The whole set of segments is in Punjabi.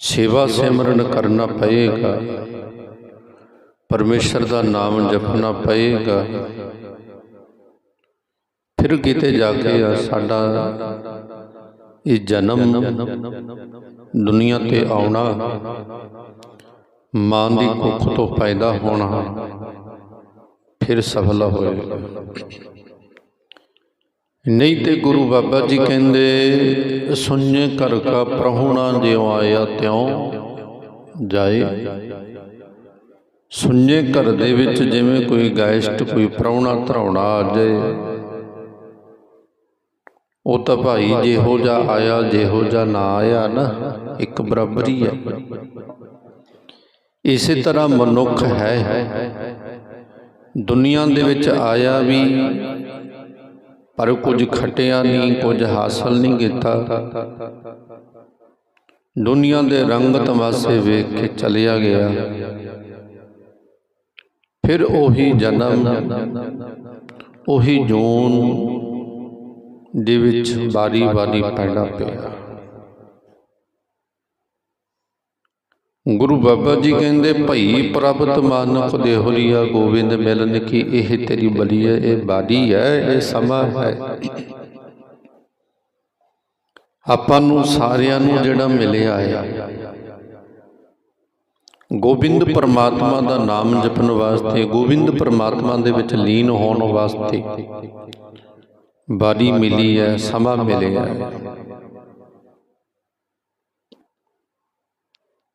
ਸੇਵਾ ਸਿਮਰਨ ਕਰਨਾ ਪਏਗਾ। ਪਰਮੇਸ਼ਰ ਦਾ ਨਾਮ ਜਪਣਾ ਪਏਗਾ। ਫਿਰ ਕਿਤੇ ਜਾ ਕੇ ਸਾਡਾ ਇਹ ਜਨਮ। ਦੁਨੀਆ ਤੇ ਆਉਣਾ ਮਾਂ ਦੀ ਕੁੱਖ ਤੋਂ ਪੈਦਾ ਹੋਣਾ ਫਿਰ ਸਫਲ ਹੋਏਗਾ। ਨਹੀਂ ਤੇ ਗੁਰੂ ਬਾਬਾ ਜੀ ਕਹਿੰਦੇ, ਸੁਣਨੇ ਘਰ ਕਾ ਪ੍ਰਹੁਣਾ ਜਿਉ ਆਇਆ ਤਿਉ ਜਾਏ। ਸੁਣਨੇ ਘਰ ਦੇ ਵਿੱਚ ਜਿਵੇਂ ਕੋਈ ਗਾਇਸਟ ਕੋਈ ਪ੍ਰਾਹੁਣਾ ਧਰਾਉਣਾ ਆ ਜਾਏ। ਉਹ ਤਾਂ ਭਾਈ ਜਿਹੋ ਜਿਹਾ ਆਇਆ, ਜਿਹੋ ਜਿਹਾ ਨਾ ਆਇਆ ਨਾ, ਇੱਕ ਬਰਾਬਰੀ ਹੀ ਹੈ ਇਸੇ ਤਰ੍ਹਾਂ ਮਨੁੱਖ ਹੈ। ਦੁਨੀਆ ਦੇ ਵਿੱਚ ਆਇਆ ਵੀ ਪਰ ਕੁਝ ਖਟਿਆ ਨਹੀਂ ਕੁਝ ਹਾਸਲ ਨਹੀਂ ਕੀਤਾ। ਦੁਨੀਆ ਦੇ ਰੰਗ ਤਮਾਸ਼ੇ ਵੇਖ ਕੇ ਚਲਿਆ ਗਿਆ। ਫਿਰ ਉਹੀ ਜਨਮ, ਉਹੀ ਜੂਨ ਦੇ ਵਿੱਚ ਬਾਰੀ ਬਾਰੀ ਪੈਣਾ ਪਿਆ। ਗੁਰੂ ਬਾਬਾ ਜੀ ਕਹਿੰਦੇ, ਭਈ ਪ੍ਰਭਤ ਮਾਨਕ ਦੇ ਹੋਰੀਆ ਗੋਬਿੰਦ ਮਿਲਨ ਕੀ ਇਹ ਤੇਰੀ ਬਲੀ ਹੈ, ਇਹ ਬਾਡੀ ਹੈ, ਇਹ ਸਮਾਂ ਹੈ। ਆਪਾਂ ਨੂੰ ਸਾਰਿਆਂ ਨੂੰ ਜਿਹੜਾ ਮਿਲਿਆ ਹੈ। ਗੋਬਿੰਦ ਪਰਮਾਤਮਾ ਦਾ ਨਾਮ ਜਪਣ ਵਾਸਤੇ, ਗੋਬਿੰਦ ਪਰਮਾਤਮਾ ਦੇ ਵਿੱਚ ਲੀਨ ਹੋਣ ਵਾਸਤੇ ਬਾਡੀ ਮਿਲੀ ਹੈ, ਸਮਾਂ ਮਿਲਿਆ ਹੈ।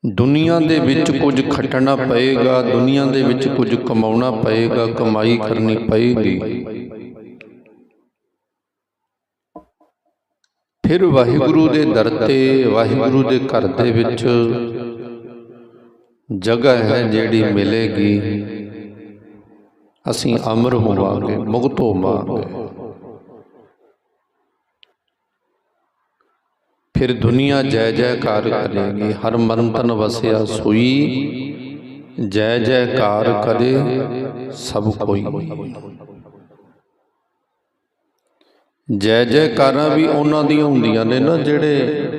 ਦੁਨੀਆ ਦੇ ਵਿੱਚ ਕੁਝ ਖੱਟਣਾ ਪਏਗਾ ਦੁਨੀਆ ਦੇ ਵਿੱਚ ਕੁਝ ਕਮਾਉਣਾ ਪਏਗਾ ਕਮਾਈ ਕਰਨੀ ਪਏਗੀ। ਫਿਰ ਵਾਹਿਗੁਰੂ ਦੇ ਦਰ ਤੇ ਵਾਹਿਗੁਰੂ ਦੇ ਘਰ ਦੇ ਵਿੱਚ ਜਗ੍ਹਾ ਹੈ ਜਿਹੜੀ ਮਿਲੇਗੀ। ਅਸੀਂ ਅਮਰ ਹੋਵਾਂਗੇ ਮੁਕਤ ਹੋਵਾਂਗੇ। ਫਿਰ ਦੁਨੀਆ ਜੈ ਜੈਕਾਰ ਕਰੇਗੀ, ਹਰ ਮਨ ਤਨ ਵਸਿਆ ਸੋਈ। ਜੈ ਜੈਕਾਰ ਕਰੇ ਸਭ ਕੋਈ। ਜੈ ਜੈਕਾਰਾਂ ਵੀ ਉਹਨਾਂ ਦੀਆਂ ਹੁੰਦੀਆਂ ਨੇ ਨਾ ਜਿਹੜੇ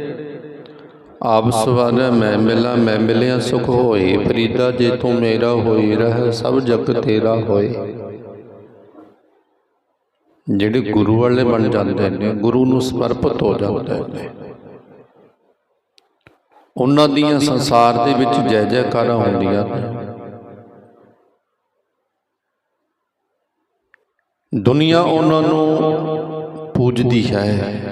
ਆਪ ਸਵਾਰ, ਮੈਂ ਮਿਲਾਂ, ਮੈਂ ਮਿਲਿਆ, ਸੁਖ ਹੋਏ। ਫਰੀਦਾ, ਜੇ ਤੂੰ ਮੇਰਾ ਹੋਏ, ਰਹਿ ਸਭ ਜਗ ਤੇਰਾ ਹੋਏ। ਜਿਹੜੇ ਗੁਰੂ ਵਾਲੇ ਬਣ ਜਾਂਦੇ ਨੇ, ਗੁਰੂ ਨੂੰ ਸਮਰਪਿਤ ਹੋ ਜਾਂਦੇ ਨੇ। ਉਹਨਾਂ ਦੀਆਂ ਸੰਸਾਰ ਦੇ ਵਿੱਚ ਜੈ ਜੈਕਾਰਾਂ ਹੁੰਦੀਆਂ ਨੇ। ਦੁਨੀਆ ਉਹਨਾਂ ਨੂੰ ਪੂਜਦੀ ਹੈ।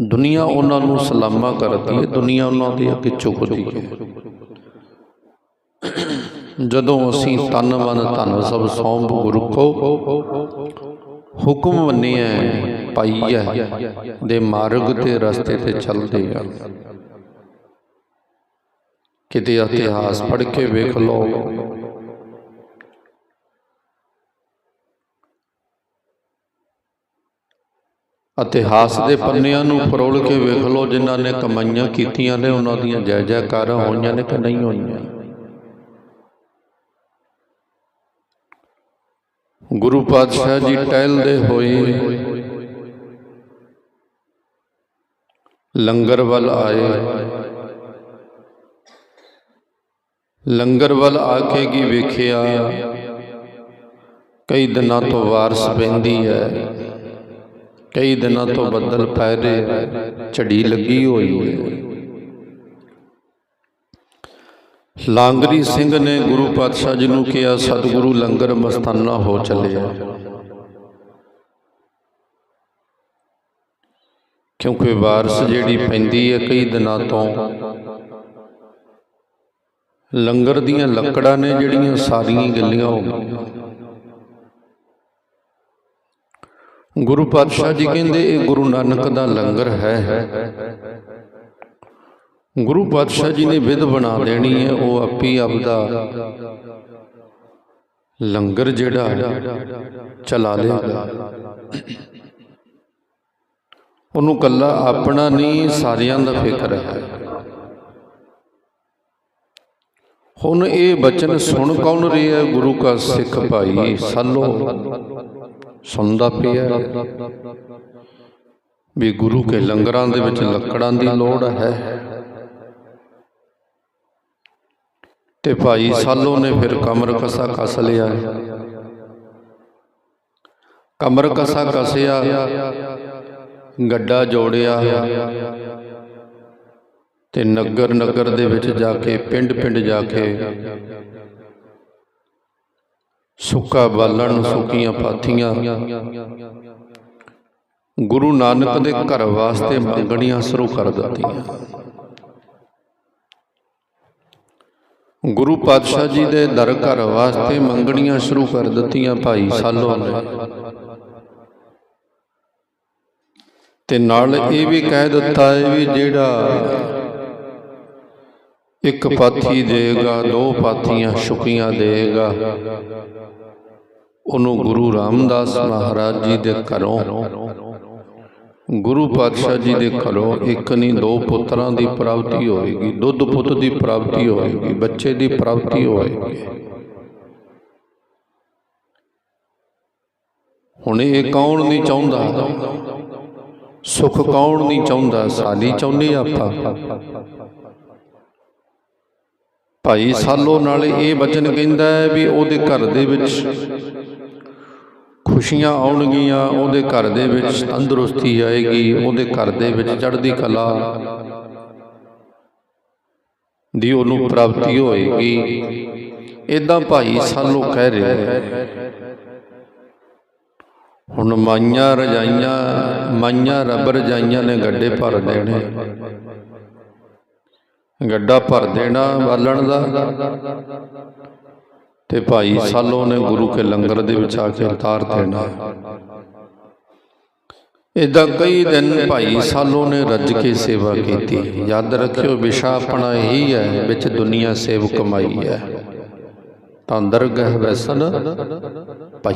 ਦੁਨੀਆ ਉਹਨਾਂ ਨੂੰ ਸਲਾਮਾ ਕਰਦੀ ਹੈ। ਦੁਨੀਆ ਉਹਨਾਂ ਦੇ ਅੱਗੇ ਝੁਕਦੀ ਹੈ। ਜਦੋਂ ਅਸੀਂ ਤਨ ਮਨ ਧਨ ਸਭ ਸੌਂਪ ਗੁਰੂ ਕੋ ਹੁਕਮ ਮੰਨਿਆ ਪਾਈਐ ਦੇ ਮਾਰਗ ਤੇ ਰਸਤੇ ਤੇ ਚੱਲਦੇ ਆ ਕਿਤੇ ਇਤਿਹਾਸ ਪੜ੍ਹ ਕੇ ਵੇਖ ਲਓ। ਇਤਿਹਾਸ ਦੇ ਪੰਨਿਆਂ ਨੂੰ ਫਰੋਲ ਕੇ ਵੇਖ ਲਓ, ਜਿਨ੍ਹਾਂ ਨੇ ਕਮਾਈਆਂ ਕੀਤੀਆਂ ਨੇ, ਉਹਨਾਂ ਦੀਆਂ ਜੈ ਜੈਕਾਰਾਂ ਹੋਈਆਂ ਨੇ ਕਿ ਨਹੀਂ ਹੋਈਆਂ। ਗੁਰੂ ਪਾਤਸ਼ਾਹ ਜੀ ਟਹਿਲਦੇ ਹੋਏ ਲੰਗਰ ਵੱਲ ਆਏ। ਲੰਗਰ ਵੱਲ ਆ ਕੇ ਕੀ ਵੇਖਿਆ? ਕਈ ਦਿਨਾਂ ਤੋਂ ਵਾਰਸ਼ ਪੈਂਦੀ ਹੈ ਕਈ ਦਿਨਾਂ ਤੋਂ ਬੱਦਲ ਪੈ ਰਹੇ ਝੜੀ ਲੱਗੀ ਹੋਈ ਹੈ ਲਾਂਗਰੀ ਸਿੰਘ ਨੇ ਗੁਰੂ ਪਾਤਸ਼ਾਹ ਜੀ ਨੂੰ ਕਿਹਾ, ਸਤਿਗੁਰੂ, ਲੰਗਰ ਮਸਤਾਨਾ ਹੋ ਚੱਲਿਆ। ਕਿਉਂਕਿ ਵਾਰਸ਼ ਜਿਹੜੀ ਪੈਂਦੀ ਹੈ ਕਈ ਦਿਨਾਂ ਤੋਂ ਲੰਗਰ ਦੀਆਂ ਲੱਕੜਾਂ ਨੇ ਜਿਹੜੀਆਂ ਸਾਰੀਆਂ ਗੱਲੀਆਂ ਹੋ ਗੁਰੂ ਪਾਤਸ਼ਾਹ ਜੀ ਕਹਿੰਦੇ ਇਹ ਗੁਰੂ ਨਾਨਕ ਦਾ ਲੰਗਰ ਹੈ। ਗੁਰੂ ਪਾਤਸ਼ਾਹ ਜੀ ਨੇ ਵਿਧ ਬਣਾ ਦੇਣੀ ਹੈ ਉਹ ਆਪੀ ਆਪਦਾ ਲੰਗਰ ਜਿਹੜਾ ਚਲਾ ਲੇਗਾ ਉਹਨੂੰ ਕੱਲਾ ਆਪਣਾ ਨਹੀਂ ਸਾਰਿਆਂ ਦਾ ਫਿਕਰ ਹੈ। ਹੁਣ ਇਹ ਬਚਨ ਸੁਣ ਕੌਣ ਰਿਹਾ ਗੁਰੂ ਕਾ ਸਿੱਖ ਭਾਈ ਸਾਲੋ। ਸੁਣਦਾ ਪਿਆ ਵੀ ਗੁਰੂ ਕੇ ਲੰਗਰਾਂ ਦੇ ਵਿੱਚ ਲੱਕੜਾਂ ਦੀ ਲੋੜ ਹੈ। ਤੇ ਭਾਈ ਸਾਲੋ ਨੇ ਫਿਰ ਕਮਰ ਕਸਾ ਕਸ ਲਿਆ। ਕਮਰ ਕਸਾ ਕਸਿਆ, ਗੱਡਾ ਜੋੜਿਆ। ਤੇ ਨਗਰ ਨਗਰ ਦੇ ਵਿੱਚ ਜਾ ਕੇ, ਪਿੰਡ ਪਿੰਡ ਜਾ ਕੇ ਸੁੱਕਾ ਬਾਲਣ ਸੁੱਕੀਆਂ ਪਾਥੀਆਂ। ਗੁਰੂ ਨਾਨਕ ਦੇ ਘਰ ਵਾਸਤੇ ਮੰਗਣੀਆਂ ਸ਼ੁਰੂ ਕਰ ਦਿੱਤੀਆਂ। ਗੁਰੂ ਪਾਤਸ਼ਾਹ ਜੀ ਦੇ ਦਰ ਘਰ ਵਾਸਤੇ ਮੰਗਣੀਆਂ ਸ਼ੁਰੂ ਕਰ ਦਿੱਤੀਆਂ ਭਾਈ ਸਾਲੋ ਨੇ। ਤੇ ਨਾਲ ਇਹ ਵੀ ਕਹਿ ਦਿੱਤਾ ਹੈ ਵੀ ਜਿਹੜਾ ਇੱਕ ਪਾਥੀ ਦੇਗਾ, ਦੋ ਪਾਥੀਆਂ ਛੁਪੀਆਂ ਦੇਗਾ। ਉਹਨੂੰ ਗੁਰੂ ਰਾਮਦਾਸ ਮਹਾਰਾਜ ਜੀ ਦੇ ਘਰੋਂ, ਗੁਰੂ ਪਾਤਸ਼ਾਹ ਜੀ ਦੇ ਘਰੋਂ ਇੱਕ ਨਹੀਂ, ਦੋ ਪੁੱਤਰਾਂ ਦੀ ਪ੍ਰਾਪਤੀ ਹੋਏਗੀ ਦੁੱਧ ਪੁੱਤ ਦੀ ਪ੍ਰਾਪਤੀ ਹੋਏਗੀ ਬੱਚੇ ਦੀ ਪ੍ਰਾਪਤੀ ਹੋਏਗੀ ਹੁਣ ਇਹ ਕੌਣ ਨਹੀਂ ਚਾਹੁੰਦਾ? ਸੁਖ ਕੌਣ ਨਹੀਂ ਚਾਹੁੰਦਾ? ਸਾਲੀ ਚਾਹੁੰਦੇ ਆਪਾਂ? ਭਾਈ ਸਾਲੋ ਨਾਲ ਇਹ ਬਚਨ ਕਹਿੰਦਾ ਹੈ ਵੀ ਉਹਦੇ ਘਰ ਦੇ ਵਿੱਚ ਖੁਸ਼ੀਆਂ ਆਉਣਗੀਆਂ ਉਹਦੇ ਘਰ ਦੇ ਵਿੱਚ ਤੰਦਰੁਸਤੀ ਆਏਗੀ ਉਹਦੇ ਘਰ ਦੇ ਵਿੱਚ ਚੜ੍ਹਦੀ ਕਲਾ ਦੀ ਉਹਨੂੰ ਪ੍ਰਾਪਤੀ ਹੋਏਗੀ। ਇਦਾਂ ਭਾਈ ਸਾਲੋ ਕਹਿ ਰਿਹਾ ਹੈ ਹੁਣ ਮਾਈਆਂ ਰਜਾਈਆਂ ਮਾਈਆਂ ਰੱਬ ਰਜਾਈਆਂ ਨੇ ਗੱਡੇ ਭਰ ਦੇਣੇ। ਗੱਡਾ ਭਰ ਦੇਣਾ ਬਾਲਣ ਦਾ। ਤੇ ਭਾਈ ਸਾਲੋ ਨੇ ਗੁਰੂ ਕੇ ਲੰਗਰ ਦੇ ਵਿੱਚ ਆ ਕੇ ਉਤਾਰ ਦੇਣਾ। ਇਦਾਂ ਕਈ ਦਿਨ ਭਾਈ ਸਾਲੋ ਨੇ ਰੱਜ ਕੇ ਸੇਵਾ ਕੀਤੀ। ਯਾਦ ਰੱਖਿਓ, ਵਿਸ਼ਾ ਆਪਣਾ ਇਹੀ ਹੈ, ਵਿੱਚ ਦੁਨੀਆ ਸੇਵ ਕਮਾਈ ਹੈ। ਤਾਂ ਦਰਗਹ ਵੈਸਨ ਪਈ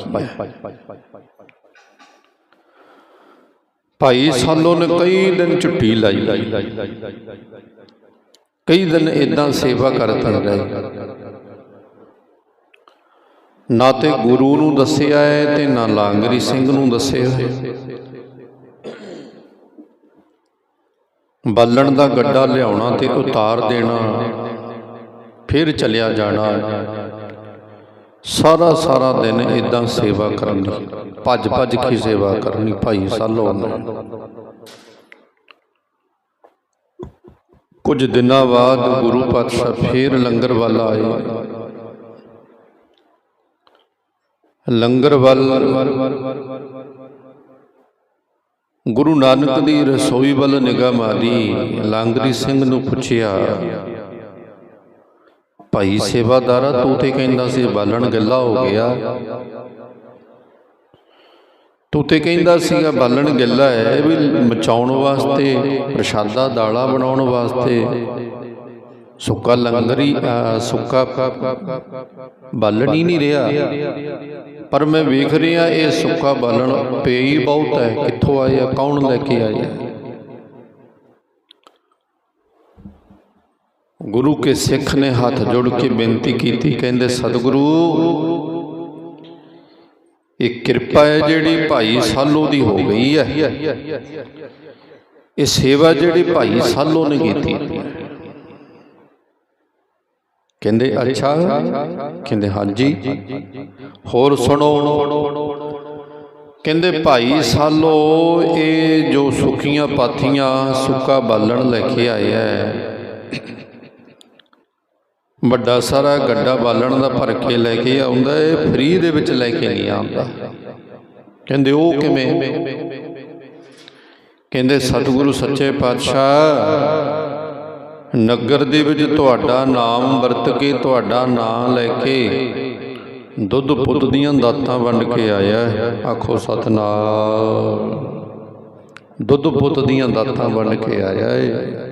ਭਾਈ ਸਾਲੋ ਨੇ ਕਈ ਦਿਨ ਝੁੱਟੀ ਲਾਈ। ਕਈ ਦਿਨ ਇਦਾਂ ਸੇਵਾ ਕਰਦਾ ਰਹੇ। ਨਾ ਤੇ ਗੁਰੂ ਨੂੰ ਦੱਸਿਆ ਹੈ ਤੇ ਨਾ ਲਾਂਗਰੀ ਸਿੰਘ ਨੂੰ ਦੱਸਿਆ ਹੈ। ਬਾਲਣ ਦਾ ਗੱਡਾ ਲਿਆਉਣਾ ਤੇ ਉਤਾਰ ਦੇਣਾ, ਫਿਰ ਚਲਿਆ ਜਾਣਾ। ਸਾਰਾ ਸਾਰਾ ਦਿਨ ਇਦਾਂ ਸੇਵਾ ਕਰਨੀ ਭੱਜ ਭੱਜ ਕੇ ਸੇਵਾ ਕਰਨੀ, ਭਾਈ ਸਾਲੋ। ਨੇ ਕੁਝ ਦਿਨਾਂ ਬਾਅਦ ਗੁਰੂ ਪਾਤਸ਼ਾਹ ਫੇਰ ਲੰਗਰ ਵੱਲ ਆਏ। ਲੰਗਰ ਵੱਲ ਗੁਰੂ ਨਾਨਕ ਦੀ ਰਸੋਈ ਵੱਲ ਨਿਗਾਹ ਮਾਰੀ, ਲਾਂਗਰੀ ਸਿੰਘ ਨੂੰ ਪੁੱਛਿਆ, ਭਾਈ ਸੇਵਾਦਾਰਾ, ਤੂੰ ਤੇ ਕਹਿੰਦਾ ਸੀ ਬਾਲਣ ਗੱਲਾ ਹੋ ਗਿਆ। ਤੂੰ ਤੇ ਕਹਿੰਦਾ ਸੀਗਾ ਬਾਲਣ ਗਿੱਲਾ ਹੈ ਵੀ ਮਚਾਉਣ ਵਾਸਤੇ ਪ੍ਰਸ਼ਾਦਾ ਦਾਲਾ ਬਣਾਉਣ ਵਾਸਤੇ। ਸੁੱਕਾ ਲੰਗਰੀ ਸੁੱਕਾ ਬਾਲਣ ਹੀ ਨਹੀਂ ਰਿਹਾ। ਪਰ ਮੈਂ ਵੇਖ ਰਿਹਾ ਇਹ ਸੁੱਕਾ ਬਾਲਣ ਪਈ ਬਹੁਤ ਹੈ। ਕਿੱਥੋਂ ਆਇਆ ਕੌਣ ਲੈ ਕੇ ਆਇਆ ਗੁਰੂ ਕੇ ਸਿੱਖ ਨੇ ਹੱਥ ਜੋੜ ਕੇ ਬੇਨਤੀ ਕੀਤੀ ਕਹਿੰਦੇ ਸਤਿਗੁਰੂ ਇਹ ਕਿਰਪਾ ਹੈ ਜਿਹੜੀ ਭਾਈ ਸਾਲੋ ਦੀ ਹੋ ਗਈ ਹੈ। ਇਹ ਸੇਵਾ ਜਿਹੜੀ ਭਾਈ ਸਾਲੋ ਨੇ ਕੀਤੀ। ਕਹਿੰਦੇ, ਅੱਛਾ। ਕਹਿੰਦੇ, ਹਾਂਜੀ। ਹੋਰ ਸੁਣੋ। ਕਹਿੰਦੇ, ਭਾਈ ਸਾਲੋ, ਇਹ ਜੋ ਸੁਖੀਆਂ ਪਾਥੀਆਂ ਸੁੱਕਾ ਬਾਲਣ ਲੈ ਕੇ ਆਇਆ ਹੈ ਵੱਡਾ ਸਾਰਾ ਗੱਡਾ ਬਾਲਣ ਦਾ ਭਰ ਕੇ ਲੈ ਕੇ ਆਉਂਦਾ ਏ, ਫ੍ਰੀ ਦੇ ਵਿੱਚ ਲੈ ਕੇ ਨਹੀਂ ਆਉਂਦਾ। ਕਹਿੰਦੇ, ਉਹ ਕਿਵੇਂ? ਕਹਿੰਦੇ, ਸਤਿਗੁਰੂ ਸੱਚੇ ਪਾਤਸ਼ਾਹ, ਨਗਰ ਦੇ ਵਿੱਚ ਤੁਹਾਡਾ ਨਾਮ ਵਰਤ ਕੇ ਤੁਹਾਡਾ ਨਾਮ ਲੈ ਕੇ ਦੁੱਧ ਪੁੱਤ ਦੀਆਂ ਦਾਤਾਂ ਵੰਡ ਕੇ ਆਇਆ ਆਖੋ, ਸਤਨਾਮ। ਦੁੱਧ ਪੁੱਤ ਦੀਆਂ ਦਾਤਾਂ ਵੰਡ ਕੇ ਆਇਆ ਏ।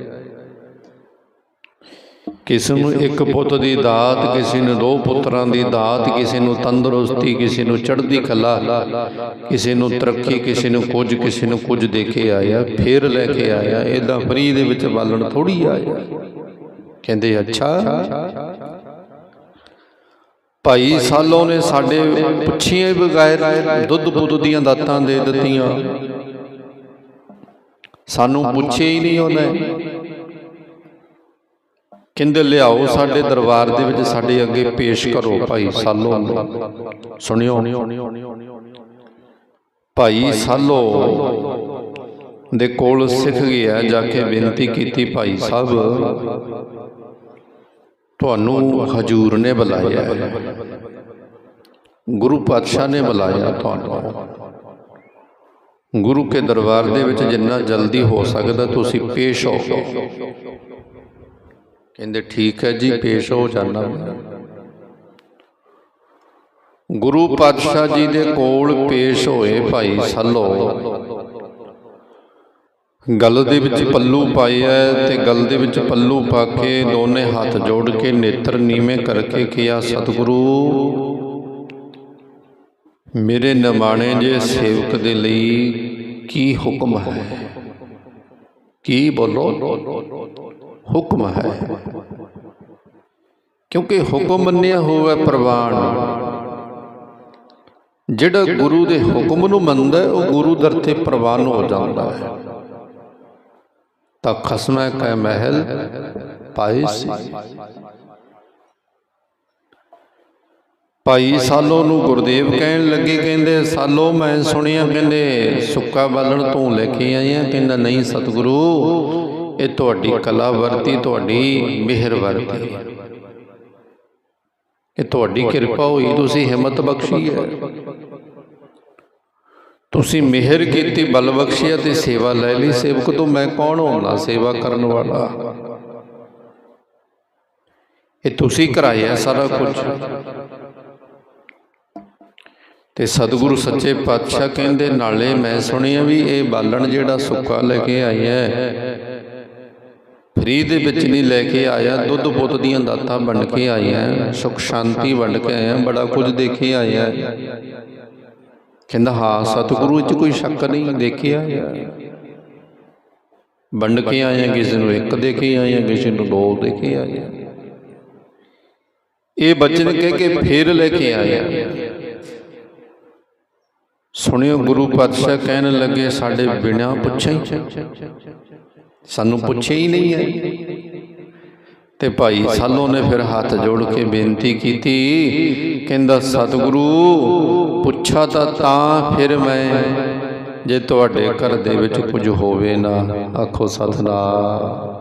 ਕਿਸੇ ਨੂੰ ਇੱਕ ਪੁੱਤ ਦੀ ਦਾਤ ਕਿਸੇ ਨੂੰ ਦੋ ਪੁੱਤਰਾਂ ਦੀ ਦਾਤ ਕਿਸੇ ਨੂੰ ਤੰਦਰੁਸਤੀ ਕਿਸੇ ਨੂੰ ਚੜ੍ਹਦੀ ਕਲਾ ਕਿਸੇ ਨੂੰ ਤਰੱਕੀ ਕਿਸੇ ਨੂੰ ਕੁਝ ਕਿਸੇ ਨੂੰ ਕੁਝ ਦੇ ਕੇ ਆਇਆ ਫੇਰ ਲੈ ਕੇ ਆਇਆ ਇਦਾਂ ਫਰੀ ਦੇ ਵਿੱਚ ਬਾਲਣ ਥੋੜੀ ਆਇਆ ਕਹਿੰਦੇ ਅੱਛਾ ਭਾਈ ਸਾਲੋ ਨੇ ਸਾਡੇ ਪੁੱਛੀਆਂ ਬਗੈਰ ਦੁੱਧ ਪੁੱਤ ਦੀਆਂ ਦਾਤਾਂ ਦੇ ਦਿੱਤੀਆਂ ਸਾਨੂੰ ਪੁੱਛੇ ਹੀ ਨਹੀਂ ਉਹਨੇ ਕਹਿੰਦੇ ਲਿਆਓ, ਸਾਡੇ ਦਰਬਾਰ ਦੇ ਵਿੱਚ ਸਾਡੇ ਅੱਗੇ ਪੇਸ਼ ਕਰੋ ਭਾਈ ਸਾਲੋ। ਸੁਣਿਓ। ਭਾਈ ਸਾਲੋ, ਦੇ ਕੋਲ ਸਿੱਖ ਗਿਆ ਜਾ ਕੇ ਬੇਨਤੀ ਕੀਤੀ ਭਾਈ ਸਾਹਿਬ। ਤੁਹਾਨੂੰ ਹਜੂਰ ਨੇ ਬੁਲਾਇਆ ਗੁਰੂ ਪਾਤਸ਼ਾਹ ਨੇ ਬੁਲਾਇਆ ਤੁਹਾਨੂੰ। ਗੁਰੂ ਕੇ ਦਰਬਾਰ ਦੇ ਵਿੱਚ ਜਿੰਨਾ ਜਲਦੀ ਹੋ ਸਕਦਾ ਤੁਸੀਂ ਪੇਸ਼ ਹੋ। ਕਹਿੰਦੇ, ਠੀਕ ਹੈ ਜੀ, ਪੇਸ਼ ਹੋ ਜਾਣਾ ਗੁਰੂ ਪਾਤਸ਼ਾਹ ਜੀ ਦੇ ਕੋਲ ਪੇਸ਼ ਹੋਏ ਭਾਈ ਸੱਲੋ। ਗਲ ਦੇ ਵਿੱਚ ਪੱਲੂ ਪਾਇਆ ਤੇ ਗਲ ਦੇ ਵਿੱਚ ਪੱਲੂ ਪਾ ਕੇ ਦੋਨੇ ਹੱਥ ਜੋੜ ਕੇ ਨੇਤਰ ਨੀਵੇਂ ਕਰਕੇ ਕਿਹਾ, ਸਤਿਗੁਰੂ, ਮੇਰੇ ਨਿਮਾਣੇ ਜੇ ਸੇਵਕ ਦੇ ਲਈ ਕੀ ਹੁਕਮ ਹੈ? ਕੀ ਬੋਲੋ? ਹੁਕਮ ਹੈ। ਕਿਉਂਕਿ ਹੁਕਮ ਮੰਨਿਆ ਹੋਵੇ ਪ੍ਰਵਾਨ। ਜਿਹੜਾ ਗੁਰੂ ਦੇ ਹੁਕਮ ਨੂੰ ਮੰਨਦਾ, ਉਹ ਗੁਰੂ ਦਰ ਤੇ ਪ੍ਰਵਾਨ ਹੋ ਜਾਂਦਾ ਹੈ। ਤਾਂ ਖਸਮੈ ਕੈ ਮਹਿਲ ਪਾਈ ਸੀ। ਭਾਈ ਸਾਲੋ ਨੂੰ ਗੁਰਦੇਵ ਕਹਿਣ ਲੱਗੇ, ਕਹਿੰਦੇ, ਸਾਲੋ ਮੈਂ ਸੁਣਿਆ, ਕਹਿੰਦੇ, ਸੁੱਕਾ ਬਾਲਣ ਤੂੰ ਲੈ ਕੇ ਆਇਆ ਕਹਿੰਦਾ, ਨਹੀਂ ਸਤਿਗੁਰੂ ਇਹ ਤੁਹਾਡੀ ਕਲਾ ਵਰਤੀ ਤੁਹਾਡੀ ਮਿਹਰ ਵਰਤੀ ਇਹ ਤੁਹਾਡੀ ਕਿਰਪਾ ਹੋਈ ਤੁਸੀਂ ਹਿੰਮਤ ਬਖਸ਼ੀ ਹੈ। ਤੁਸੀਂ ਮਿਹਰ ਕੀਤੀ ਬਲ ਬਖਸ਼ਿਆ ਤੇ ਸੇਵਾ ਲੈ ਲਈ। ਸੇਵਕ ਤੋਂ ਮੈਂ ਕੌਣ ਹੁੰਦਾ ਸੇਵਾ ਕਰਨ ਵਾਲਾ। ਇਹ ਤੁਸੀਂ ਕਰਾਇਆ ਸਾਰਾ ਕੁਝ ਤੇ ਸਤਿਗੁਰੂ ਸੱਚੇ ਪਾਤਸ਼ਾਹ ਕਹਿੰਦੇ ਨਾਲੇ ਮੈਂ ਸੁਣਿਆ ਵੀ ਇਹ ਬਾਲਣ ਜਿਹੜਾ ਸੁੱਕਾ ਲੈ ਕੇ ਆਇਆ ਹੈ ਦੇ ਵਿੱਚ ਨਹੀਂ ਲੈ ਕੇ ਆਇਆ, ਦੁੱਧ ਪੁੱਤ ਦੀਆਂ ਦਾਤਾਂ ਵੰਡ ਕੇ ਆਇਆ ਸੁਖ ਸ਼ਾਂਤੀ ਵੰਡ ਕੇ ਆਇਆ ਬੜਾ ਕੁਝ ਦੇ ਆਇਆ ਕਹਿੰਦਾ, ਹਾਂ, ਸਤਿਗੁਰੂ ਵਿੱਚ ਕੋਈ ਸ਼ੱਕ ਨਹੀਂ, ਦੇਖਿਆ। ਵੰਡ ਕੇ ਆਇਆ ਕਿਸੇ ਨੂੰ ਇੱਕ ਦੇ ਕੇ ਆਇਆ ਕਿਸੇ ਨੂੰ ਦੋ ਦੇ ਕੇ ਆਇਆ ਇਹ ਬਚਨ ਕਹਿ ਕੇ ਫੇਰ ਲੈ ਕੇ ਆਇਆ ਸੁਣਿਓ, ਗੁਰੂ ਪਾਤਸ਼ਾਹ ਕਹਿਣ ਲੱਗੇ, ਸਾਡੇ ਬਿਨਾ ਪੁੱਛੇ। ਸਾਨੂੰ ਪੁੱਛੇ ਹੀ ਨਹੀਂ ਹੈ ਤੇ ਭਾਈ ਸਾਲੋ ਨੇ ਫਿਰ ਹੱਥ ਜੋੜ ਕੇ ਬੇਨਤੀ ਕੀਤੀ ਕਹਿੰਦਾ ਸਤਿਗੁਰੂ ਪੁੱਛਾ ਤਾਂ ਤਾਂ ਫਿਰ ਮੈਂ। ਜੇ ਤੁਹਾਡੇ ਘਰ ਦੇ ਵਿੱਚ ਕੁਝ ਹੋਵੇ ਨਾ ਆਖੋ ਸਤਨਾਮ।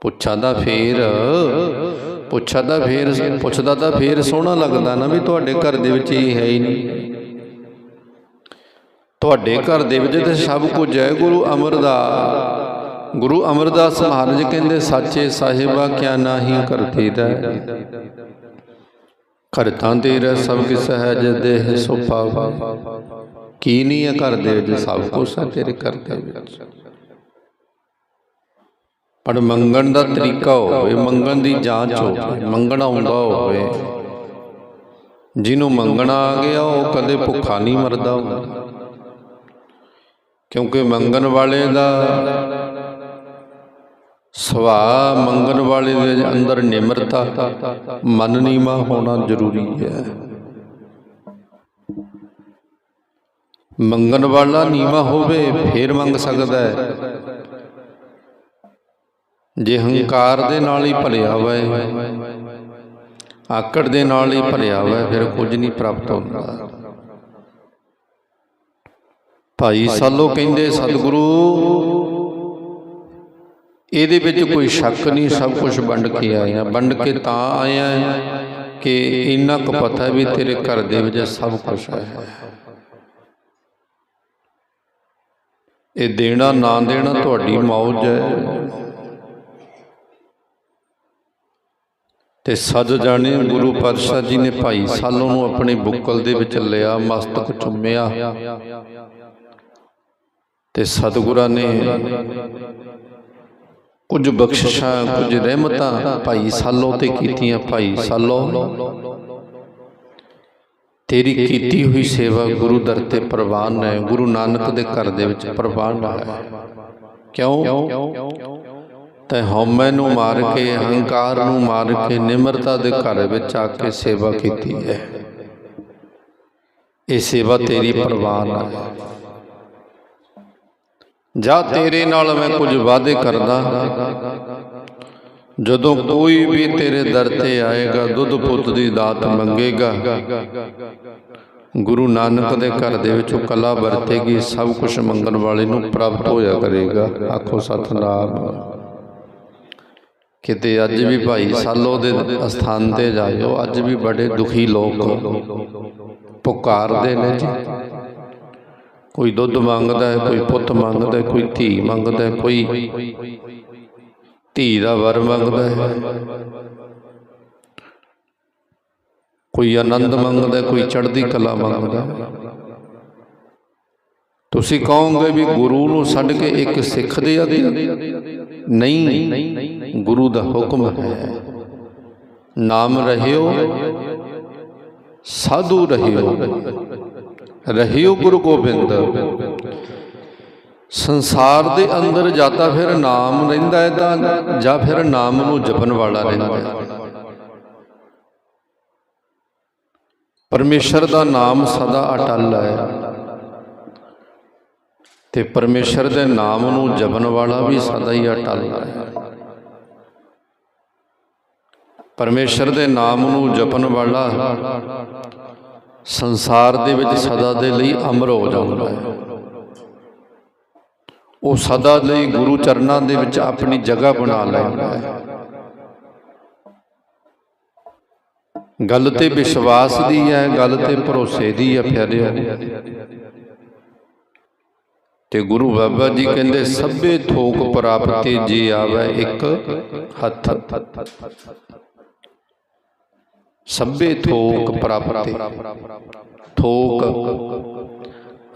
ਪੁੱਛਾ ਦਾ ਫੇਰ ਪੁੱਛਾ ਦਾ ਫੇਰ ਪੁੱਛਦਾ ਤਾਂ ਫੇਰ ਸੋਹਣਾ ਲੱਗਦਾ ਨਾ ਵੀ ਤੁਹਾਡੇ ਘਰ ਦੇ ਵਿੱਚ ਇਹ ਹੈ ਹੀ ਨਹੀਂ। ਤੁਹਾਡੇ ਘਰ ਦੇ ਵਿੱਚ ਤੇ ਸਭ ਕੁਝ ਹੈ ਗੁਰੂ ਅਮਰਦਾਸ। ਗੁਰੂ ਅਮਰਦਾਸ ਮਹਾਰਾਜ ਕਹਿੰਦੇ, ਸਾਚੇ ਸਾਹਿਬਾ, ਕਿਆ ਨਾਹੀ ਕਰਤੀ ਦਾ ਕਰਤਾਂ ਤੇਰਾ ਸਭ ਕਿ ਸਹਿਜ ਦੇਹ ਸੁਪਾਵਾ ਕੀ ਨਹੀਂ ਹੈ ਘਰ ਦੇ ਵਿੱਚ, ਸਭ ਕੁਝ ਹੈ ਤੇਰੇ ਘਰ ਦੇ ਵਿੱਚ। ਪਰ ਮੰਗਣ ਦਾ ਤਰੀਕਾ ਹੋਵੇ, ਮੰਗਣ ਦੀ ਜਾਂਚ ਹੋਵੇ, ਮੰਗਣਾ ਆਉਂਦਾ ਹੋਵੇ। ਜਿਹਨੂੰ ਮੰਗਣਾ ਆ ਗਿਆ, ਉਹ ਕਦੇ ਭੁੱਖਾ ਨਹੀਂ ਮਰਦਾ ਹੁੰਦਾ। ਕਿਉਂਕਿ ਮੰਗਣ ਵਾਲੇ ਦਾ ਸੁਭਾ ਮੰਗਣ ਵਾਲੇ ਦੇ ਅੰਦਰ ਨਿਮਰਤਾ, ਮਨ ਨੀਮਾ ਹੋਣਾ ਜ਼ਰੂਰੀ ਹੈ। ਮੰਗਣ ਵਾਲਾ ਨੀਮਾ ਹੋਵੇ, ਫੇਰ ਮੰਗ ਸਕਦਾ ਹੈ। ਜੇ ਹੰਕਾਰ ਦੇ ਨਾਲ ਹੀ ਭਰਿਆ ਹੋਵੇ, ਆਕੜ ਦੇ ਨਾਲ ਹੀ ਭਲਿਆ ਹੋਵੇ, ਫਿਰ ਕੁਝ ਨਹੀਂ ਪ੍ਰਾਪਤ ਹੁੰਦਾ। ਭਾਈ ਸਾਲੋ ਕਹਿੰਦੇ, ਸਤਿਗੁਰੂ ਇਹਦੇ ਵਿੱਚ ਕੋਈ ਸ਼ੱਕ ਨਹੀਂ, ਸਭ ਕੁਝ ਵੰਡ ਕੇ ਆਇਆ ਵੰਡ ਕੇ ਤਾਂ ਆਇਆ ਕਿ ਇੰਨਾ ਕੁ ਪਤਾ ਵੀ ਤੇਰੇ ਘਰ ਦੇ ਵਿੱਚ ਸਭ ਕੁਝ ਹੈ। ਇਹ ਦੇਣਾ, ਨਾ ਦੇਣਾ ਤੁਹਾਡੀ ਮੌਜ ਹੈ। ਤੇ ਸੱਜ ਜਾਣੇ ਗੁਰੂ ਪਾਤਸ਼ਾਹ ਜੀ ਨੇ ਭਾਈ ਸਾਲੋ ਨੂੰ ਆਪਣੇ ਬੁੱਕਲ ਦੇ ਵਿੱਚ ਲਿਆ, ਮਸਤਕ ਚੁੰਮਿਆ। ਤੇ ਸਤਿਗੁਰਾਂ ਨੇ ਕੁਝ ਬਖਸ਼ਿਸ਼ਾਂ, ਕੁਝ ਰਹਿਮਤਾਂ ਭਾਈ ਸਾਲੋ ਤੇ ਕੀਤੀਆਂ ਭਾਈ ਸਾਲੋ। ਤੇਰੀ ਕੀਤੀ ਹੋਈ ਸੇਵਾ ਗੁਰੂ ਦਰ ਤੇ ਪ੍ਰਵਾਨ ਹੈ, ਗੁਰੂ ਨਾਨਕ ਦੇ ਘਰ ਦੇ ਵਿੱਚ ਪ੍ਰਵਾਨ ਹੈ। ਕਿਉਂ? ਤੈ ਹਉਮੈ ਨੂੰ ਮਾਰ ਕੇ ਹੰਕਾਰ ਨੂੰ ਮਾਰ ਕੇ, ਨਿਮਰਤਾ ਦੇ ਘਰ ਵਿੱਚ ਆ ਕੇ ਸੇਵਾ ਕੀਤੀ ਹੈ। ਇਹ ਸੇਵਾ ਤੇਰੀ ਪ੍ਰਵਾਨ ਹੈ। ਜਾ ਤੇਰੇ ਨਾਲ ਮੈਂ ਕੁਝ ਵਾਅਦੇ ਕਰਦਾ। ਜਦੋਂ ਕੋਈ ਵੀ ਤੇਰੇ ਦਰ ਤੇ ਆਏਗਾ, ਦੁੱਧ ਪੁੱਤ ਦੀ ਦਾਤ ਮੰਗੇਗਾ। ਗੁਰੂ ਨਾਨਕ ਦੇ ਘਰ ਦੇ ਵਿੱਚੋਂ ਕਲਾ ਵਰਤੇਗੀ, ਸਭ ਕੁਝ ਮੰਗਣ ਵਾਲੇ ਨੂੰ ਪ੍ਰਾਪਤ ਹੋਇਆ ਕਰੇਗਾ। ਆਖੋ ਸਤਨਾਮ। ਕਿਤੇ ਅੱਜ ਵੀ ਭਾਈ ਸਾਲੋ ਦੇ ਅਸਥਾਨ ਤੇ ਜਾਇਓ, ਅੱਜ ਵੀ ਬੜੇ ਦੁਖੀ ਲੋਕ ਪੁਕਾਰਦੇ ਨੇ ਜੀ। ਕੋਈ ਦੁੱਧ ਮੰਗਦਾ ਹੈ ਕੋਈ ਪੁੱਤ ਮੰਗਦਾ ਹੈ ਕੋਈ ਧੀ ਮੰਗਦਾ ਹੈ ਕੋਈ ਧੀ ਦਾ ਵਰ ਮੰਗਦਾ ਹੈ। ਕੋਈ ਆਨੰਦ ਮੰਗਦਾ ਹੈ, ਕੋਈ ਚੜ੍ਹਦੀ ਕਲਾ ਮੰਗਦਾ। ਤੁਸੀਂ ਕਹੋਗੇ ਵੀ ਗੁਰੂ ਨੂੰ ਛੱਡ ਕੇ ਇੱਕ ਸਿੱਖ ਦੇ ਅੱਗੇ ਨਹੀਂ ਗੁਰੂ ਦਾ ਹੁਕਮ ਹੈ। ਨਾਮ ਰਹਿਓ ਸਾਧੂ ਰਹਿਓ। ਰਹਿਓ ਗੁਰੂ ਗੋਬਿੰਦ। ਸੰਸਾਰ ਦੇ ਅੰਦਰ ਜਾਂ ਤਾਂ ਫਿਰ ਨਾਮ ਰਹਿੰਦਾ ਹੈ ਤਾਂ ਜਾਂ ਫਿਰ ਨਾਮ ਨੂੰ ਜਪਣ ਵਾਲਾ ਰਹਿੰਦਾ ਹੈ। ਪਰਮੇਸ਼ਰ ਦਾ ਨਾਮ ਸਦਾ ਅਟਲ ਹੈ। ਤੇ ਪਰਮੇਸ਼ਰ ਦੇ ਨਾਮ ਨੂੰ ਜਪਣ ਵਾਲਾ ਵੀ ਸਦਾ ਹੀ ਅਟਲ ਹੈ। ਪਰਮੇਸ਼ਰ ਦੇ ਨਾਮ ਨੂੰ ਜਪਣ ਵਾਲਾ ਸੰਸਾਰ ਦੇ ਵਿੱਚ ਸਦਾ ਦੇ ਲਈ ਅਮਰ ਹੋ ਜਾਂਦਾ ਹੈ। ਉਹ ਸਦਾ ਲਈ ਗੁਰੂ ਚਰਨਾਂ ਦੇ ਵਿੱਚ ਆਪਣੀ ਜਗ੍ਹਾ ਬਣਾ ਲੈਂਦਾ ਹੈ। ਗੱਲ ਤੇ ਵਿਸ਼ਵਾਸ ਦੀ ਹੈ ਗੱਲ ਤੇ ਭਰੋਸੇ ਦੀ ਹੈ ਪਿਆਰਿਓ। ਤੇ ਗੁਰੂ ਬਾਬਾ ਜੀ ਕਹਿੰਦੇ ਸਭੇ ਥੋਕ ਪ੍ਰਾਪਤੀ ਜੀ ਆਵੇ ਇੱਕ ਹੱਥ। ਸਭੇ ਥੋਕ ਪ੍ਰਾਪਤੀ। ਥੋਕ।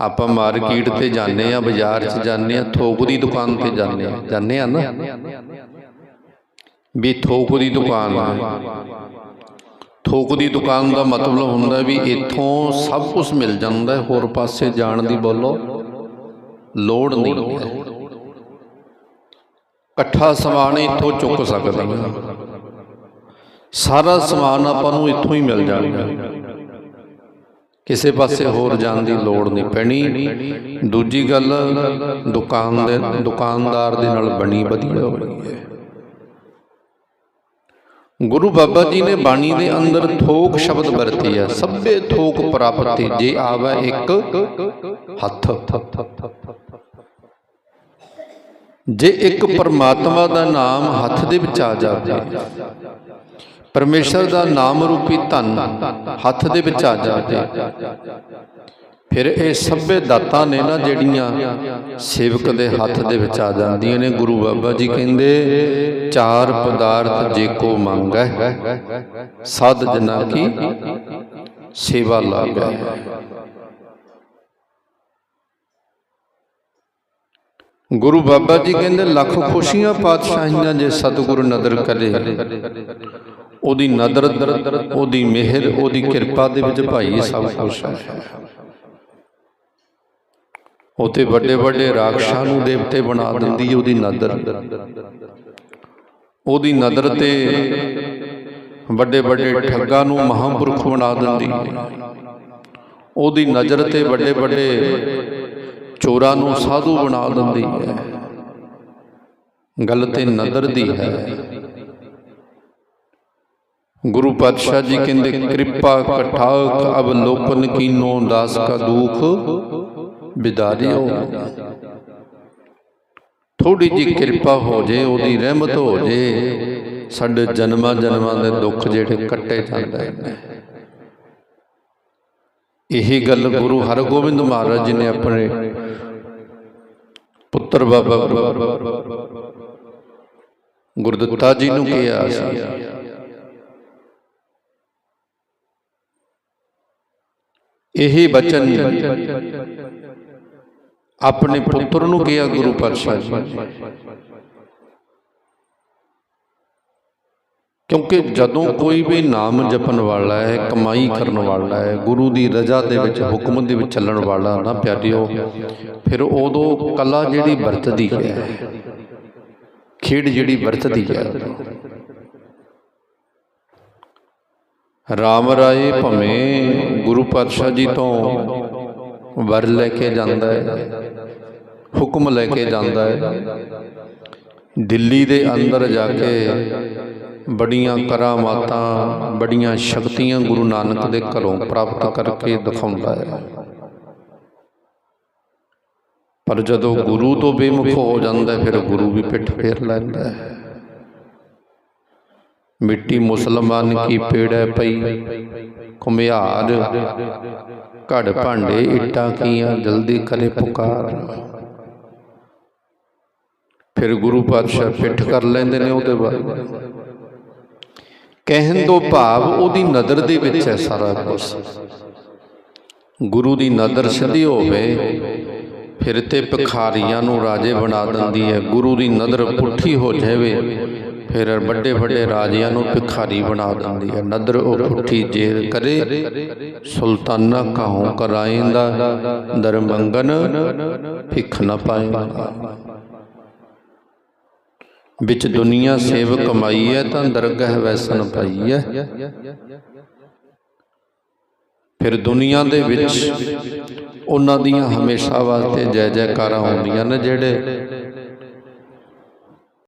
ਆਪਾਂ ਮਾਰਕੀਟ ਤੇ ਜਾਂਦੇ ਆ ਬਾਜ਼ਾਰ 'ਚ ਜਾਂਦੇ ਆ ਥੋਕ ਦੀ ਦੁਕਾਨ ਤੇ ਜਾਂਦੇ ਆ ਜਾਂਦੇ ਆ ਨਾ? ਵੀ ਥੋਕ ਦੀ ਦੁਕਾਨ ਆ ਥੋਕ ਦੀ ਦੁਕਾਨ ਦਾ ਮਤਲਬ ਹੁੰਦਾ ਵੀ ਇੱਥੋਂ ਸਭ ਕੁਝ ਮਿਲ ਜਾਂਦਾ ਹੈ ਹੋਰ ਪਾਸੇ ਜਾਣ ਦੀ ਬੋਲੋ ਲੋੜ ਨਹੀਂ ਹੈ। ਇਕੱਠਾ ਸਮਾਨ ਇੱਥੋਂ ਚੁੱਕ ਸਕਦੇ ਹਾਂ ਸਾਰਾ ਸਮਾਨ ਆਪਾਂ ਨੂੰ ਇੱਥੋਂ ਹੀ ਮਿਲ ਜਾਣਾ ਕਿਸੇ ਪਾਸੇ ਹੋਰ ਜਾਣ ਦੀ ਲੋੜ ਨਹੀਂ ਪੈਣੀ। ਦੂਜੀ ਗੱਲ, ਦੁਕਾਨ ਦੇ, ਦੁਕਾਨਦਾਰ ਦੇ ਨਾਲ ਬਣੀ ਵਧੀਆ ਹੋਈ ਹੈ। ਗੁਰੂ ਬਾਬਾ ਜੀ ਨੇ ਬਾਣੀ ਦੇ ਅੰਦਰ ਥੋਕ ਸ਼ਬਦ ਵਰਤੇ ਹੈ। ਸਭੇ ਥੋਕ ਪ੍ਰਾਪਤੀ, ਜੇ ਆਵੇ ਇੱਕ ਹੱਥ। ਜੇ ਇੱਕ ਪਰਮਾਤਮਾ ਦਾ ਨਾਮ ਹੱਥ ਦੇ ਵਿੱਚ ਆ ਜਾਵੇ ਪਰਮੇਸ਼ਰ ਦਾ ਨਾਮ ਰੂਪੀ ਧਨ ਹੱਥ ਦੇ ਵਿੱਚ ਆ ਜਾਵੇ। ਫਿਰ ਇਹ ਸਭੇ ਦਾਤਾਂ ਨੇ ਨਾ ਜਿਹੜੀਆਂ ਸੇਵਕ ਦੇ ਹੱਥ ਦੇ ਵਿੱਚ ਆ ਜਾਂਦੀਆਂ ਨੇ। ਗੁਰੂ ਬਾਬਾ ਜੀ ਕਹਿੰਦੇ ਚਾਰ ਪਦਾਰਥ ਜੇ ਕੋ ਮੰਗੈ ਸਦ ਜਨਾ ਕੀ? ਸੇਵਾ ਲਾਗੈ ਗੁਰੂ ਬਾਬਾ ਜੀ ਕਹਿੰਦੇ ਲੱਖ ਖੁਸ਼ੀਆਂ ਪਾਤਸ਼ਾਹੀਆਂ ਜੇ ਸਤਿਗੁਰੂ ਨਦਰ ਕਰੇ। ਉਹਦੀ ਨਦਰ, ਉਹਦੀ ਮਿਹਰ, ਉਹਦੀ ਕਿਰਪਾ ਦੇ ਵਿੱਚ ਭਾਈ ਸਭ ਕੁਝ ਹੈ। ਉਤੇ ਵੱਡੇ ਵੱਡੇ ਰਾਖਸ਼ਾਂ ਨੂੰ ਦੇਵਤੇ ਬਣਾ ਦਿੰਦੀ ਹੈ ਉਹਦੀ ਨਦਰ। ਉਹਦੀ ਨਦਰ ਤੇ ਵੱਡੇ ਵੱਡੇ ਠੱਗਾਂ ਨੂੰ ਮਹਾਂਪੁਰਖ ਬਣਾ ਦਿੰਦੀ ਹੈ। ਉਹਦੀ ਨਜ਼ਰ ਤੇ ਵੱਡੇ ਵੱਡੇ ਚੋਰਾਂ ਨੂੰ ਸਾਧੂ ਬਣਾ ਦਿੰਦੀ ਹੈ। ਗੱਲ ਤੇ ਨਦਰ ਦੀ ਹੈ। ਗੁਰੂ ਪਾਤਸ਼ਾਹ ਜੀ ਕਹਿੰਦੇ, ਕਿਰਪਾ ਕਠਾਕ ਅਵਲੋਕਨ ਕੀਨੋ, ਦਾਸ ਕਾ ਦੁਖ, ਬਿਦਾਰਿਓ। ਥੋੜੀ ਜੀ ਕਿਰਪਾ ਹੋ ਜੇ, ਉਹਦੀ ਰਹਿਮਤ ਹੋ ਜੇ, ਸਾਡੇ ਜਨਮਾਂ ਜਨਮਾਂ ਦੇ ਦੁੱਖ ਜਿਹੜੇ ਕੱਟੇ ਜਾਂਦੇ ਨੇ। ਇਹੀ ਗੱਲ ਗੁਰੂ ਹਰਗੋਬਿੰਦ ਮਹਾਰਾਜ ਜੀ ਨੇ ਆਪਣੇ ਪੁੱਤਰ ਬਾਬਾ ਗੁਰਦੱਤਾ ਜੀ ਨੂੰ ਕਿਹਾ ਸੀ। ਇਹੀ ਬਚਨ ਆਪਣੇ ਪੁੱਤਰ ਨੂੰ ਕਿਹਾ ਗੁਰੂ ਪਾਤਸ਼ਾਹ ਜੀ। ਕਿਉਂਕਿ ਜਦੋਂ ਕੋਈ ਵੀ ਨਾਮ ਜਪਣ ਵਾਲਾ ਹੈ ਕਮਾਈ ਕਰਨ ਵਾਲਾ ਹੈ ਗੁਰੂ ਦੀ ਰਜ਼ਾ ਦੇ ਵਿੱਚ ਹੁਕਮ ਦੇ ਵਿੱਚ ਚੱਲਣ ਵਾਲਾ ਨਾ ਪਿਆਰਿਓ ਫਿਰ ਉਦੋਂ ਕਲਾ ਜਿਹੜੀ ਵਰਤਦੀ ਹੈ ਖੇਡ ਜਿਹੜੀ ਵਰਤਦੀ ਹੈ ਰਾਮ ਰਾਏ ਭਵੇਂ ਗੁਰੂ ਪਾਤਸ਼ਾਹ ਜੀ ਤੋਂ ਵਰ ਲੈ ਕੇ ਜਾਂਦਾ ਹੈ, ਹੁਕਮ ਲੈ ਕੇ ਜਾਂਦਾ ਹੈ। ਦਿੱਲੀ ਦੇ ਅੰਦਰ ਜਾ ਕੇ ਬੜੀਆਂ ਕਰਾਮਾਤਾਂ, ਬੜੀਆਂ ਸ਼ਕਤੀਆਂ ਗੁਰੂ ਨਾਨਕ ਦੇ ਘਰੋਂ ਪ੍ਰਾਪਤ ਕਰਕੇ ਦਿਖਾਉਂਦਾ ਹੈ। ਪਰ ਜਦੋਂ ਗੁਰੂ ਤੋਂ ਬੇਮੁਖ ਹੋ ਜਾਂਦਾ ਫਿਰ ਗੁਰੂ ਵੀ ਪਿੱਠ ਫੇਰ ਲੈਂਦਾ ਹੈ। ਮਿੱਟੀ ਮੁਸਲਮਾਨ ਕੀ ਪੇੜੈ ਪਈ? ਕੁਮਿਆਰ ਘੜ ਭਾਂਡੇ ਇੱਟਾਂ ਕੀਆਂ, ਜਲਦੀ ਕਰੇ ਪੁਕਾਰ। ਫਿਰ ਗੁਰੂ ਪਾਤਸ਼ਾਹ ਪਿੱਠ ਕਰ ਲੈਂਦੇ ਨੇ ਉਹਦੇ ਬਾਰੇ ਕਹਿਣ ਤੋਂ ਭਾਵ, ਉਹਦੀ ਨਜ਼ਰ ਦੇ ਵਿੱਚ ਹੈ ਸਾਰਾ ਕੁਝ ਗੁਰੂ ਦੀ ਨਜ਼ਰ ਸਿੱਧੀ ਹੋਵੇ, ਫਿਰ ਤੇ ਭਿਖਾਰੀਆਂ ਨੂੰ ਰਾਜੇ ਬਣਾ ਦਿੰਦੀ ਹੈ। ਗੁਰੂ ਦੀ ਨਜ਼ਰ ਪੁੱਠੀ ਹੋ ਜਾਵੇ ਫਿਰ ਵੱਡੇ ਵੱਡੇ ਰਾਜਿਆਂ ਨੂੰ ਭਿਖਾਰੀ ਬਣਾ ਦਿੰਦੀ ਹੈ। ਨਦਰ ਉਹ ਪੁੱਠੀ ਜੇਰ ਕਰੇ, ਸੁਲਤਾਨਾ ਕਾਹੋਂ ਕਰਾਇੰਦਾ ਦਰਮੰਗਨ ਭਿਖ ਨ ਪਾਏਗਾ ਵਿੱਚ ਦੁਨੀਆ ਸੇਵ ਕਮਾਈ ਹੈ, ਤਾਂ ਦਰਗਹ ਵੈਸਨ ਪਾਈ ਹੈ। ਫਿਰ ਦੁਨੀਆ ਦੇ ਵਿੱਚ ਉਹਨਾਂ ਦੀਆਂ ਹਮੇਸ਼ਾ ਵਾਸਤੇ ਜੈ ਜੈਕਾਰਾਂ ਹੁੰਦੀਆਂ ਨੇ, ਜਿਹੜੇ